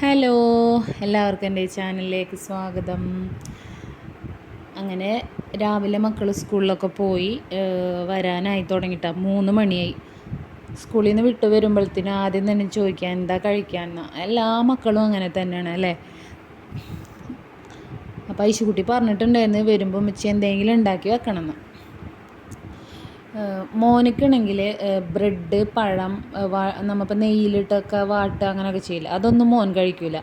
Hello എല്ലാവർക്കും എന്റെ ചാനലിലേക്ക് സ്വാഗതം. അങ്ങനെ രാവിലെ മക്കൾ സ്കൂളിലൊക്കെ പോയി വരാനായി തുടങ്ങിയിട്ട മൂന്ന് മണിയായി. സ്കൂളിൽ നിന്ന് വിട്ടു വരുമ്പോഴത്തേനും ആദ്യം തന്നെ ചോദിക്കാൻ എന്താ കഴിക്കാൻ? എല്ലാ മക്കളും അങ്ങനെ തന്നെയാണ് അല്ലേ? അപ്പോൾ ഐശുകുട്ടി പറഞ്ഞിട്ടുണ്ടായിരുന്നു വരുമ്പോൾ മിച്ചി എന്തെങ്കിലും ഉണ്ടാക്കി വെക്കണമെന്ന്. മോനിക്കാണെങ്കിൽ ബ്രെഡ് പഴം നമ്മളിപ്പോൾ നെയ്യിലിട്ടൊക്കെ വാട്ടുക അങ്ങനെയൊക്കെ ചെയ്യില്ല? അതൊന്നും മോൻ കഴിക്കില്ല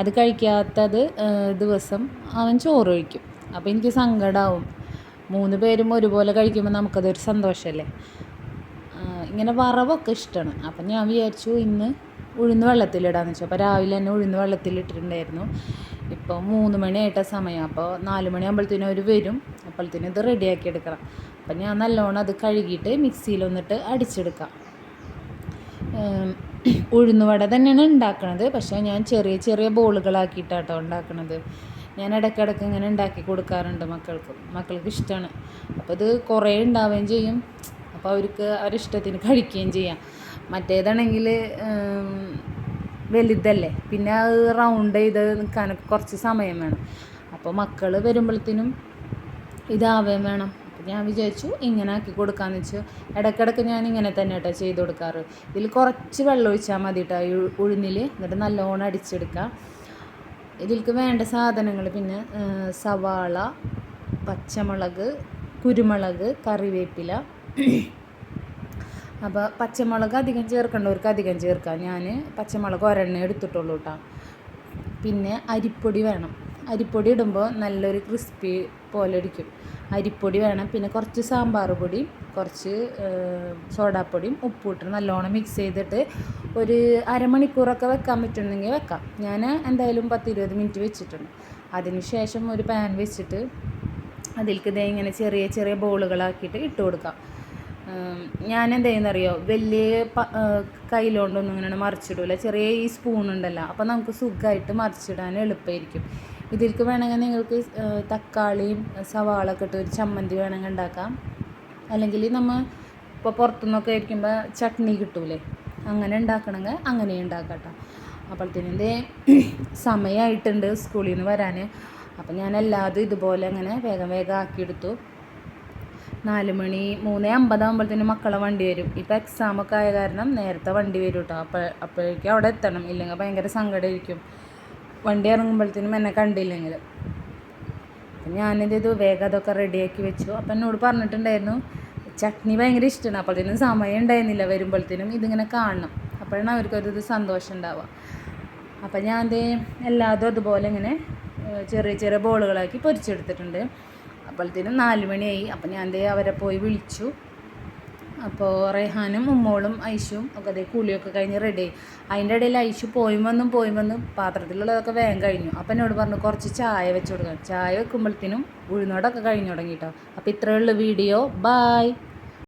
അത് കഴിക്കാത്തത് ദിവസം അവൻ ചോറ് കഴിക്കും. അപ്പോൾ എനിക്ക് സങ്കടമാവും മൂന്ന് പേരും ഒരുപോലെ കഴിക്കുമ്പോൾ നമുക്കതൊരു സന്തോഷമല്ലേ ഇങ്ങനെ വറവൊക്കെ ഇഷ്ടമാണ് അപ്പം ഞാൻ വിചാരിച്ചു ഇന്ന് ഉഴുന്ന് വെള്ളത്തിലിടാന്ന് വെച്ചു. അപ്പോൾ രാവിലെ തന്നെ ഉഴുന്ന് വെള്ളത്തിലിട്ടിട്ടുണ്ടായിരുന്നു. ഇപ്പോൾ മൂന്ന് മണിയായിട്ട സമയം. അപ്പോൾ നാല് മണിയാകുമ്പോഴത്തേനും അവർ വരും. അപ്പോഴത്തേനും ഇത് റെഡിയാക്കി എടുക്കണം. അപ്പം ഞാൻ നല്ലോണം അത് കഴുകിയിട്ട് മിക്സിയിലൊന്നിട്ട് അടിച്ചെടുക്കാം. ഉഴുന്നുവട തന്നെയാണ് ഉണ്ടാക്കണത്. പക്ഷേ ഞാൻ ചെറിയ ചെറിയ ബോളുകളാക്കിയിട്ടാട്ടോ ഉണ്ടാക്കണത്. ഞാൻ ഇടയ്ക്കിടയ്ക്ക് ഇങ്ങനെ ഉണ്ടാക്കി കൊടുക്കാറുണ്ട് മക്കൾക്ക്. മക്കൾക്ക് ഇഷ്ടമാണ് അപ്പോൾ ഇത് കുറേ ഉണ്ടാവുകയും ചെയ്യും. അപ്പോൾ അവർക്ക് അവരിഷ്ടത്തിന് കഴിക്കുകയും ചെയ്യാം. മറ്റേതാണെങ്കിൽ വലുതല്ലേ. പിന്നെ അത് റൗണ്ട് ചെയ്ത് നിൽക്കാനൊക്കെ കുറച്ച് സമയം വേണം. അപ്പോൾ മക്കൾ വരുമ്പോഴത്തേനും ഇതാവുകയും വേണം. ഞാൻ വിചാരിച്ചു ഇങ്ങനെ ആക്കി കൊടുക്കാമെന്ന് വെച്ചു ഇടയ്ക്കിടയ്ക്ക് ഞാൻ ഇങ്ങനെ തന്നെ കേട്ടോ ചെയ്ത് കൊടുക്കാറ്. ഇതിൽ കുറച്ച് വെള്ളം ഒഴിച്ചാൽ മതി കേട്ടോ ഉഴുന്നിൽ എന്നിട്ട് നല്ലോണം അടിച്ചെടുക്കുക ഇതിൽക്ക് വേണ്ട സാധനങ്ങൾ പിന്നെ സവാള പച്ചമുളക് കുരുമുളക് കറിവേപ്പില അപ്പോൾ പച്ചമുളക് അധികം ചേർക്കേണ്ടവർക്ക് അധികം ചേർക്കാം. ഞാൻ പച്ചമുളക് ഒരെണ്ണേ എടുത്തിട്ടുള്ളൂ കേട്ടോ പിന്നെ അരിപ്പൊടി വേണം. അരിപ്പൊടി ഇടുമ്പോൾ നല്ലൊരു ക്രിസ്പി പോലെ ഇരിക്കും. അരിപ്പൊടി വേണം. പിന്നെ കുറച്ച് സാമ്പാർ പൊടി കുറച്ച് സോഡാപ്പൊടിയും ഉപ്പും ഇട്ട് നല്ലോണം മിക്സ് ചെയ്തിട്ട് ഒരു അരമണിക്കൂറൊക്കെ വെക്കാൻ പറ്റുന്നെങ്കിൽ വെക്കാം. ഞാൻ എന്തായാലും പത്ത് ഇരുപത് മിനിറ്റ് വെച്ചിട്ടുണ്ട്. അതിന് ശേഷം ഒരു പാൻ വെച്ചിട്ട് അതിലേക്ക് ഇതേ ഇങ്ങനെ ചെറിയ ചെറിയ ബോളുകളാക്കിയിട്ട് ഇട്ട് കൊടുക്കാം. ഞാൻ എന്ത് ചെയ്യുന്നറിയോ വലിയ കയ്യിലോണ്ടൊന്നും ഇങ്ങനെ മറിച്ചിടില്ല ചെറിയ ഈ സ്പൂൺ ഉണ്ടല്ലോ അപ്പോൾ നമുക്ക് സുഖമായിട്ട് മറിച്ചിടാൻ എളുപ്പമായിരിക്കും ഇതിലേക്ക് വേണമെങ്കിൽ നിങ്ങൾക്ക് തക്കാളിയും സവാള ഒക്കെ ഇട്ട് ഒരു ചമ്മന്തി വേണമെങ്കിൽ ഉണ്ടാക്കാം. അല്ലെങ്കിൽ നമ്മൾ ഇപ്പോൾ പുറത്തുനിന്നൊക്കെ ആയിരിക്കുമ്പോൾ ചട്നി കിട്ടൂലേ അങ്ങനെ ഉണ്ടാക്കണമെങ്കിൽ അങ്ങനെ ഉണ്ടാക്കാം കേട്ടോ. അപ്പോഴത്തേനും സമയമായിട്ടുണ്ട് സ്കൂളിൽ നിന്ന് വരാൻ അപ്പം ഞാൻ എല്ലാതും ഇതുപോലെ അങ്ങനെ വേഗം വേഗം ആക്കിയെടുത്തു. നാല് മണി മൂന്ന് അമ്പതാകുമ്പോഴത്തേനും മക്കളെ വണ്ടി വരും. ഇപ്പോൾ എക്സാമൊക്കെ ആയ കാരണം നേരത്തെ വണ്ടി വരും കേട്ടോ അപ്പോൾ അപ്പോഴേക്കും അവിടെ എത്തണം. ഇല്ലെങ്കിൽ ഭയങ്കര സങ്കടമായിരിക്കും വണ്ടി ഇറങ്ങുമ്പോഴത്തേനും എന്നെ കണ്ടില്ലെങ്കിൽ. അപ്പം ഞാനിത് വേഗം അതൊക്കെ റെഡിയാക്കി വെച്ചു. അപ്പം എന്നോട് പറഞ്ഞിട്ടുണ്ടായിരുന്നു ചട്നി ഭയങ്കര ഇഷ്ടമാണ്. അപ്പോഴത്തേനും സമയം ഉണ്ടായിരുന്നില്ല വരുമ്പോഴത്തേനും ഇതിങ്ങനെ കാണണം. അപ്പോഴാണ് അവർക്കൊരു സന്തോഷം ഉണ്ടാവുക. അപ്പം ഞാൻ ദേ എല്ലാതും അതുപോലെ ഇങ്ങനെ ചെറിയ ചെറിയ ബോളുകളാക്കി പൊരിച്ചെടുത്തിട്ടുണ്ട്. അപ്പോഴത്തേനും നാല് മണിയായി. അപ്പം ഞാൻ ദേ അവരെ പോയി വിളിച്ചു. അപ്പോൾ റെഹാനും ഉമ്മോളും ഐഷും ഒക്കെ അതേ കുളിയൊക്കെ കഴിഞ്ഞ് റെഡി അതിന്റെ ഇടയിൽ ഐഷു പോയി വന്നും പോയി വന്നും പാത്രത്തിലുള്ളതൊക്കെ വേഗം കഴിഞ്ഞു. അപ്പം എന്നോട് പറഞ്ഞു കുറച്ച് ചായ വെച്ച് കൊടുക്കാം. ചായ വെക്കുമ്പോഴത്തേനും ഉഴുന്നോടൊക്കെ കഴിഞ്ഞു തുടങ്ങി കേട്ടോ അപ്പോൾ ഇത്രയുള്ള വീഡിയോ. ബായ്